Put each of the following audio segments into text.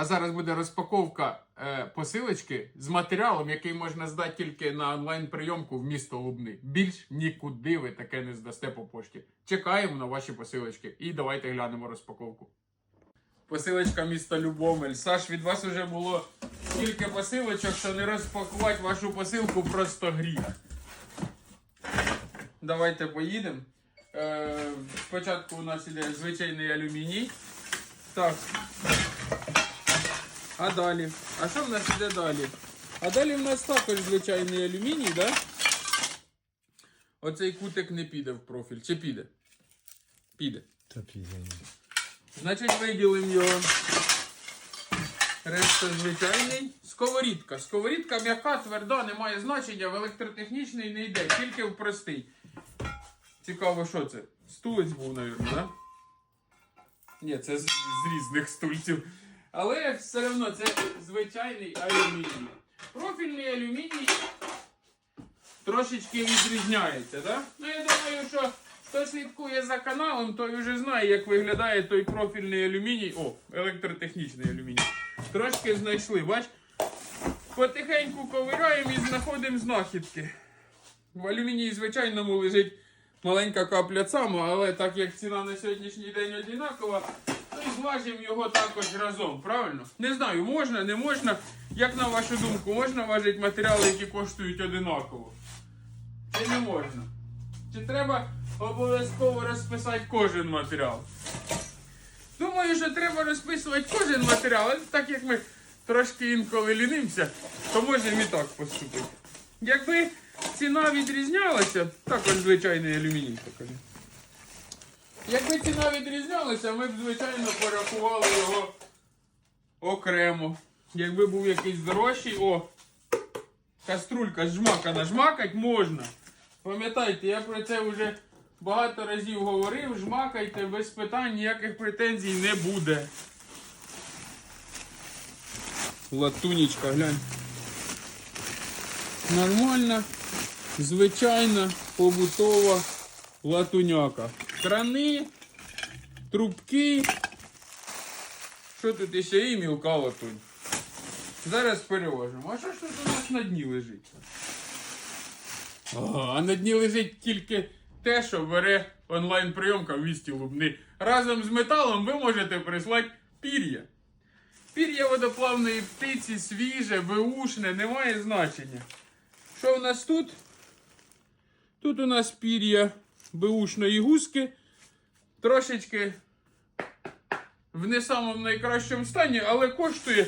А зараз буде розпаковка е, посилочки з матеріалом, який можна здати тільки на онлайн-прийомку в місто Лубни. Більш нікуди ви таке не здасте по пошті. Чекаємо на ваші посилочки і давайте глянемо розпаковку. Посилочка міста Любомель. Саш, від вас вже було стільки посилочок, що не розпакувати вашу посилку просто гріх. Давайте поїдемо. Е, спочатку у нас іде звичайний алюміній. Так. А далі? А що в нас іде далі? А далі в нас також звичайний алюміній, так? Да? Оцей кутик не піде в профіль. Чи піде? Піде. Та піде. Значить, виділимо його. Решта звичайний. Сковорідка. Сковорідка м'яка, тверда, не має значення, в електротехнічний не йде, тільки в простий. Цікаво, що це? Стулець був, мабуть, да? Ні, це з, з різних стульців. Але все одно це звичайний алюміній. Профільний алюміній трошечки відрізняється, да? Ну я думаю, що хто слідкує за каналом, той вже знає, як виглядає той профільний алюміній. О, електротехнічний алюміній. Трошки знайшли, бач? Потихеньку ковираємо і знаходимо знахідки. В алюмінії звичайному лежить маленька капля цаму, але так як ціна на сьогоднішній день одинакова, і зважимо його також разом, правильно? Не знаю, можна, не можна. Як на вашу думку, можна важити матеріали, які коштують одинаково? Чи не можна? Чи треба обов'язково розписати кожен матеріал? Думаю, що треба розписувати кожен матеріал, але так як ми трошки інколи лінимося, то можемо і так поступити. Якби ціна відрізнялася, також звичайний алюміній покажи. Якби ціна відрізнялася, ми б, звичайно, порахували його окремо. Якби був якийсь дорожчий, о, каструлька жмакана, жмакать можна. Пам'ятайте, я про це вже багато разів говорив, жмакайте без питань, ніяких претензій не буде. Латунічка, глянь. Нормальна, звичайна побутова латуняка. Крани, трубки. Що тут іще і мілка латунь. Зараз переложимо. А що ж тут у нас на дні лежить? Ага, а на дні лежить тільки те, що бере онлайн-прийомка в місті Лубни. Разом з металом ви можете прислати пір'я. Пір'я водоплавної птиці свіже, беушне, немає значення. Що в нас тут? Тут у нас пір'я беушної гуски. Трошечки в не самому найкращому стані, але коштує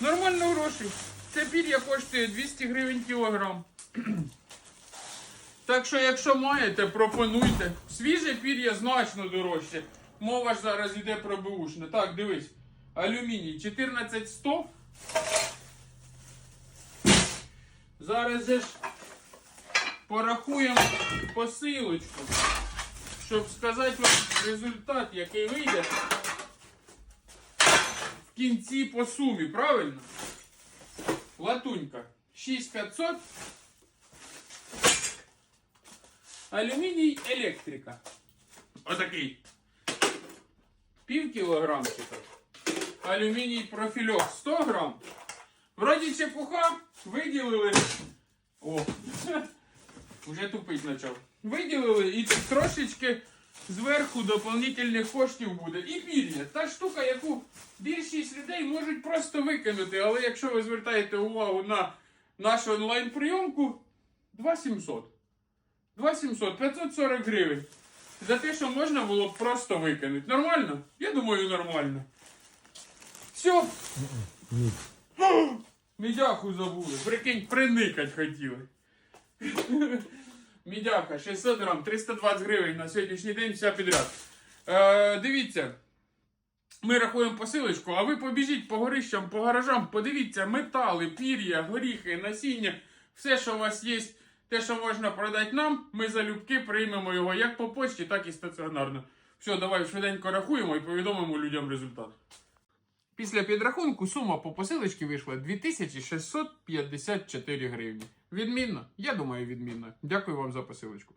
нормально грошей. Це пір'я коштує 200 гривень кілограм. Так що, якщо маєте, пропонуйте. Свіже пір'я значно дорожче. Мова ж зараз йде про беушне. Так, дивись. Алюміній 14100. Зараз же ж порахуємо посилочку, щоб сказати вам результат, який вийде в кінці по сумі, правильно? Латунька 6500. Алюміній електрика. Отакий. Пів кілограмчика. Алюміній профільок 100 грам. Вроді чепуха виділили. Вже тупить почав. Виділили і трошечки зверху доповнительних коштів буде. І пір'я. Та штука, яку більшість людей можуть просто викинути. Але якщо ви звертаєте увагу на нашу онлайн-прийомку, 2700. 2700, 540 гривень. За те, що можна було б просто викинути. Нормально? Я думаю, нормально. Все. Мідяху забули. Прикинь, приникать хотіли. Мідяха, 600 грам, 320 гривень на сьогоднішній день, вся підряд. Е, дивіться. Ми рахуємо посилочку, а ви побіжіть по горищам, по гаражам, подивіться, метали, пір'я, горіхи, насіння, все, що у вас є, те, що можна продати нам, ми залюбки приймемо його як по почті, так і стаціонарно. Все, давай швиденько рахуємо і повідомимо людям результат. Після підрахунку сума по посилочці вийшла 2654 гривні. Відмінно? Я думаю, відмінно. Дякую вам за посилочку.